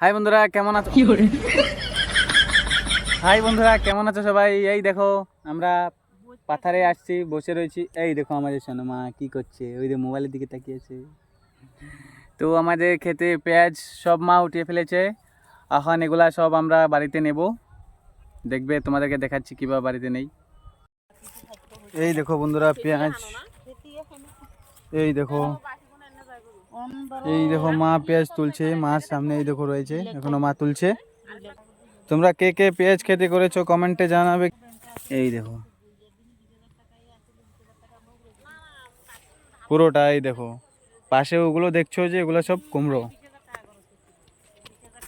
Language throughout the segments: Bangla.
হাই বন্ধুরা কেমন আছো? হাই বন্ধুরা কেমন আছো সবাই? এই দেখো আমরা পাথারে আসছি বসে রয়েছি। এই দেখো আমাদের সোনামা কি করছে? ওই যে মোবাইলের দিকে তাকিয়েছে। তো আমাদের খেতে পেঁয়াজ সব মা উঠিয়ে ফেলেছে। এখন এগুলা সব আমরা বাড়িতে নেব। দেখবে তোমাদেরকে দেখাচ্ছি কীভাবে বাড়িতে নেই। এই দেখো বন্ধুরা পেঁয়াজ। এই দেখো এই দেখো মা পেঁয়াজ তুলছে, মার সামনে এই দেখো রয়েছে, এখনও মা তুলছে। তোমরা কে কে পেঁয়াজ খেতে করেছ কমেন্টে জানাবে। এই দেখো। পুরোটা এই দেখো। পাশে ওগুলো দেখছ যে, এগুলো সব কুমড়ো।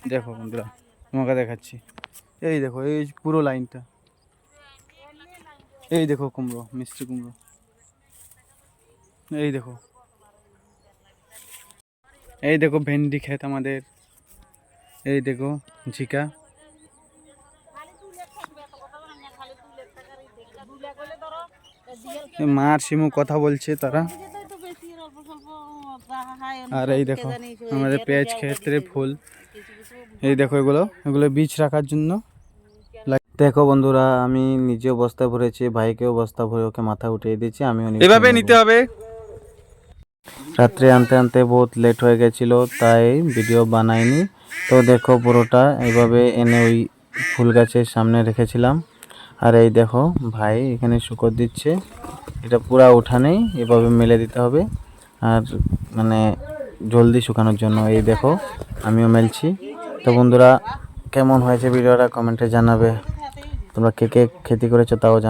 দেখো বন্ধুরা, তোমাকে দেখাচ্ছি। এই দেখো, এই পুরো লাইনটা। এই দেখো কুমড়ো, মিষ্টি কুমড়ো। এই দেখো। এই দেখো ভেন্ডি ক্ষেত আমাদের। এই দেখো ঝিকা। এ মা আর শিমু কথা বলছে তারা। আর এই দেখো আমাদের পেঁয়াজ ক্ষেত্রে ফুল। এই দেখো এগুলো এগুলো বীজ রাখার জন্য। দেখো বন্ধুরা আমি নিজেও বস্তা ভরেছি ভাইকেও বস্তা ভরে ওকে মাথা উঠিয়ে দিয়েছি আমিও এভাবে নিতে হবে। রাত্রে আনতে আনতে বহুত লেট হয়ে গেছিল, তাই ভিডিও বানাইনি। তো দেখো পুরোটা এইভাবে এনে ওই ফুল গাছের সামনে রেখেছিলাম। আর এই দেখো ভাই এখানে শুকর দিচ্ছে। এটা পুরা উঠানেই এভাবে মেলে দিতে হবে। আর মানে জলদি শুকানোর জন্য এই দেখো, আমিও মেলছি। তো বন্ধুরা, কেমন হয়েছে ভিডিওটা কমেন্টে জানাবে। তোমরা কে কে খেতে করেছ তাও